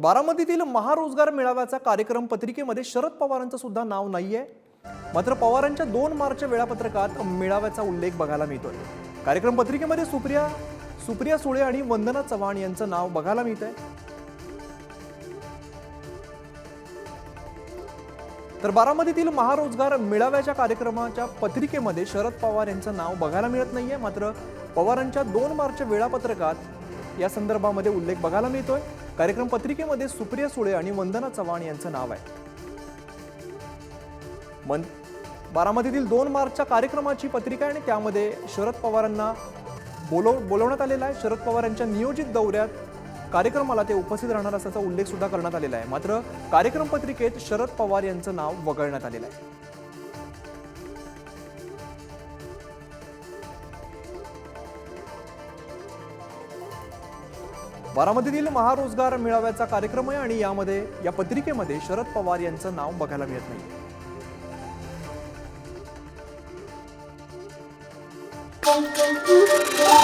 बारामतीतील महारोजगार मेळाव्याचा कार्यक्रम पत्रिकेमध्ये शरद पवारांचं सुद्धा नाव नाहीये. मात्र पवारांच्या दोन मार्चच्या वेळापत्रकात मेळाव्याचा उल्लेख बघायला मिळतोय. कार्यक्रम पत्रिकेमध्ये सुप्रिया सुप्रिया सुळे आणि वंदना चव्हाण यांचं नाव बघायला मिळतंय. तर बारामतीतील महारोजगार मेळाव्याच्या कार्यक्रमाच्या पत्रिकेमध्ये शरद पवार यांचं नाव बघायला मिळत नाहीये. मात्र पवारांच्या दोन मार्चच्या वेळापत्रकात या संदर्भामध्ये उल्लेख बघायला मिळतोय. कार्यक्रम पत्रिकेमध्ये सुप्रिया सुळे आणि वंदना चव्हाण यांचं नाव आहे. मन बारामतीतील दोन मार्चच्या कार्यक्रमाची पत्रिका आहे आणि त्यामध्ये शरद पवारांना बोलव बोलवण्यात आलेला आहे. शरद पवार यांच्या नियोजित दौऱ्यात कार्यक्रमाला ते उपस्थित राहणार असल्याचा उल्लेख सुद्धा करण्यात आलेला आहे. मात्र कार्यक्रम पत्रिकेत शरद पवार यांचं नाव वगळण्यात आलेलं आहे. बारामतीतील महारोजगार मेळाव्याचा कार्यक्रम आहे आणि यामध्ये या पत्रिकेमध्ये शरद पवार यांचं नाव बघायला मिळत नाही Thank you.